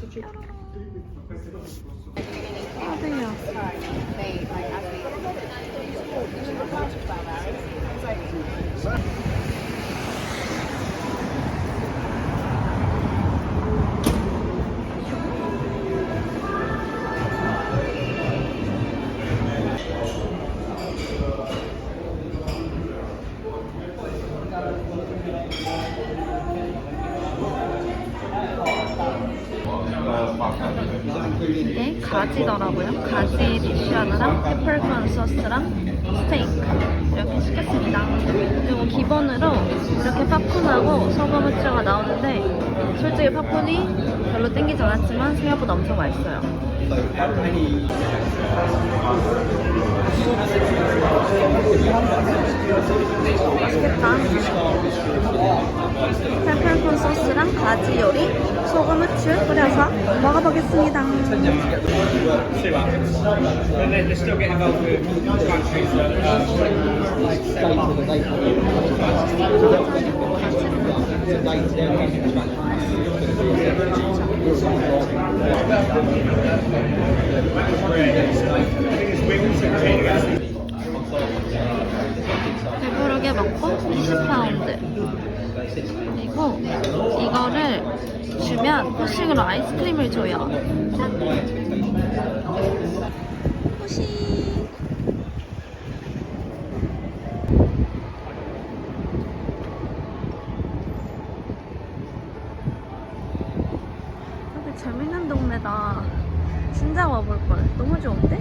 such a Oh, 이게 가지더라고요. 가지 디쉬하느랑 페퍼콘 소스랑 스테이크 이렇게 시켰습니다. 그리고 기본으로 이렇게 팝콘하고 소금 후추가 나오는데 솔직히 팝콘이 별로 땡기지 않았지만 생각보다 엄청 맛있어요. 맛있겠다. 페퍼콘 소스랑 가지 요리, 소금 후추 뿌려서 먹어보겠습니다. 배부르게 먹고 20파운드. 그리고 이거를 주면 후식으로 아이스크림을 줘요. 짠! 후식! 재밌는 동네다. 진짜 와볼 걸. 너무 좋은데?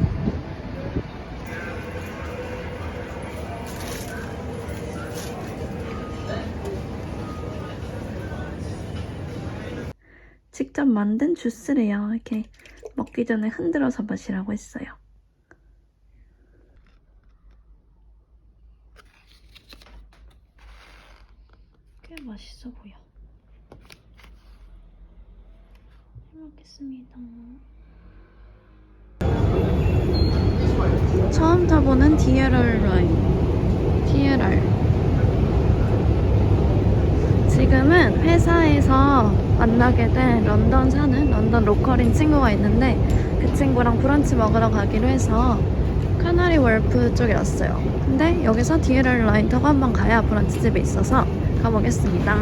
직접 만든 주스래요. 이렇게 먹기 전에 흔들어서 마시라고 했어요. 꽤 맛있어 보여. 잘 먹겠습니다. 처음 타보는 DLR 라인. DLR. 지금은 회사에서 만나게 된 런던 사는 런던 로컬인 친구가 있는데 그 친구랑 브런치 먹으러 가기로 해서 카나리 월프 쪽에 왔어요. 근데 여기서 DLR 라인 타고 한번 가야 브런치 집에 있어서 가보겠습니다.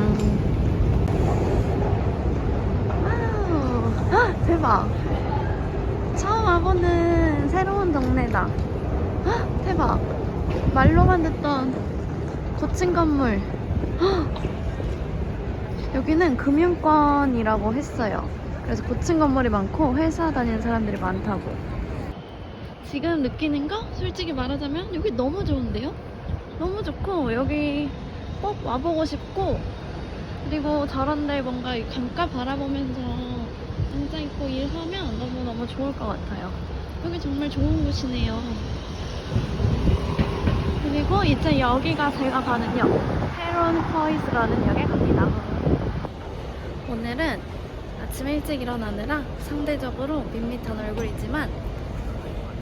와우, 헉, 대박. 처음 와보는 새로운 동네다. 헉, 대박. 말로만 듣던 고층 건물. 헉, 여기는 금융권이라고 했어요. 그래서 고층 건물이 많고 회사 다니는 사람들이 많다고. 지금 느끼는 거 솔직히 말하자면 여기 너무 좋은데요? 너무 좋고 여기 꼭 와보고 싶고 그리고 저런데 뭔가 이 강가 바라보면서 앉아있고 일하면 너무너무 좋을 것 같아요. 여기 정말 좋은 곳이네요. 그리고 이제 여기가 제가 가는 역, 헤론 퍼이스라는 역에 갑니다. 오늘은 아침 일찍 일어나느라 상대적으로 밋밋한 얼굴이지만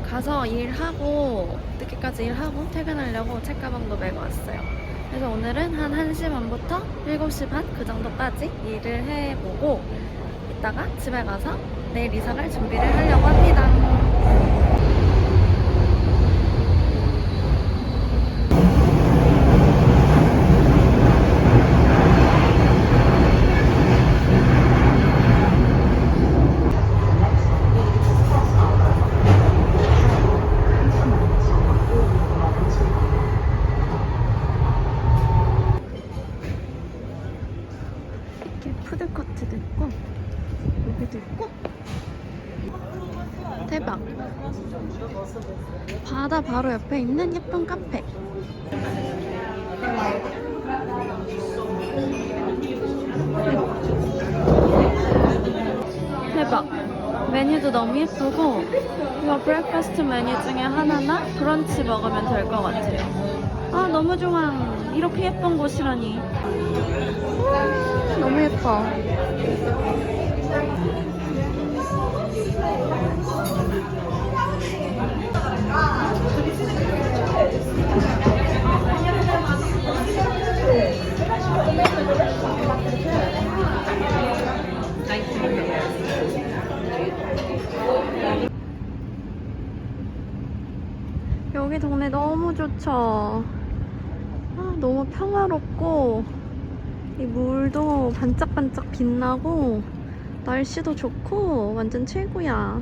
가서 일하고 늦게까지 일하고 퇴근하려고 책가방도 메고 왔어요. 그래서 오늘은 한 1시 반부터 7시 반 그 정도까지 일을 해보고 이따가 집에 가서 내일 이사갈 준비를 하려고 합니다. 이렇게 푸드코트도 있고 여기도 있고 대박 옆에 있는 예쁜 카페. 대박. 메뉴도 너무 예쁘고 이거 브렉퍼스트 메뉴 중에 하나나 브런치 먹으면 될 것 같아요. 아 너무 좋아. 이렇게 예쁜 곳이라니. 우와, 너무 예뻐. 여기 동네 너무 좋죠? 아, 너무 평화롭고 이 물도 반짝반짝 빛나고 날씨도 좋고 완전 최고야.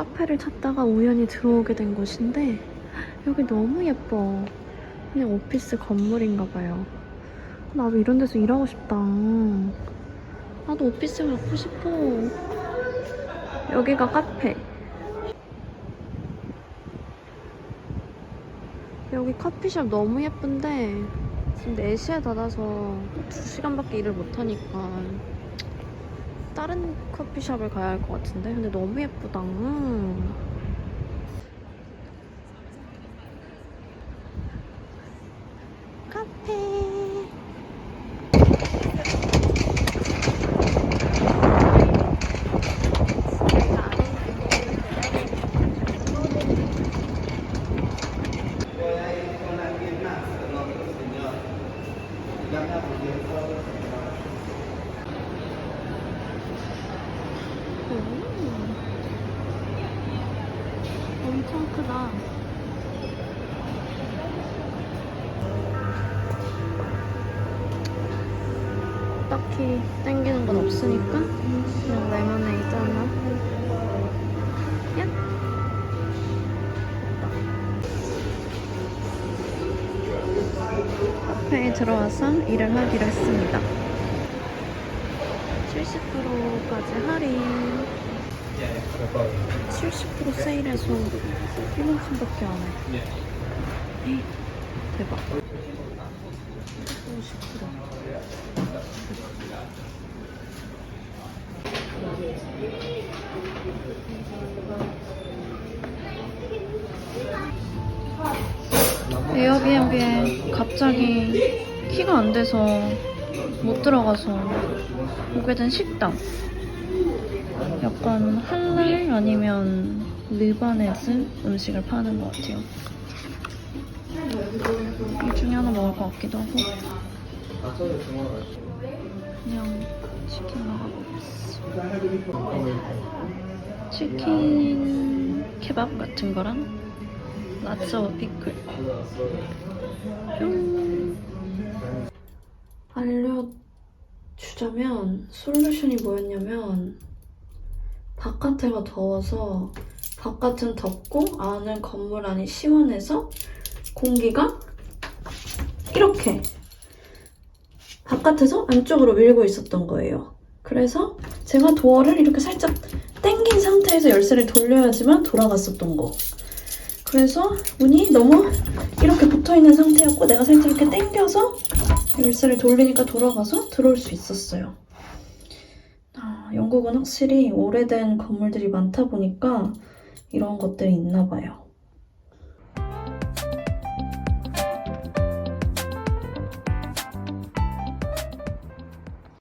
카페를 찾다가 우연히 들어오게 된 곳인데 여기 너무 예뻐. 그냥 오피스 건물인가 봐요. 나도 이런 데서 일하고 싶다. 나도 오피스 갖고 싶어. 여기가 카페. 여기 커피숍 너무 예쁜데 지금 4시에 닫아서 2시간밖에 일을 못하니까 다른 커피숍을 가야 할 것 같은데? 근데 너무 예쁘다. 카 오. 엄청 크다. 딱히 땡기는 건 없으니까 그냥 레모네이드 하나. 야. 카페에 들어와서 일을 하기로 했습니다. 70%까지 할인. 70% 세일해서 1만큼밖에 안 해. 에이, 대박. 50%. 에어비앤비에 갑자기 키가 안 돼서 못 들어가서 오게 된 식당. 약간 할랄 아니면 르바네즈 음식을 파는 것 같아요. 이 중에 하나 먹을 것 같기도 하고. 그냥 치킨 먹어보겠어. 치킨 케밥 같은 거랑 라츠와 피클. 뿅. 알려주자면 솔루션이 뭐였냐면 바깥에가 더워서 바깥은 덥고 안은 건물 안이 시원해서 공기가 이렇게 바깥에서 안쪽으로 밀고 있었던 거예요. 그래서 제가 도어를 이렇게 살짝 당긴 상태에서 열쇠를 돌려야지만 돌아갔었던 거. 그래서 문이 너무 이렇게 붙어 있는 상태였고 내가 살짝 이렇게 당겨서 열쇠를 돌리니까 돌아가서 들어올 수 있었어요. 아, 영국은 확실히 오래된 건물들이 많다 보니까 이런 것들이 있나 봐요.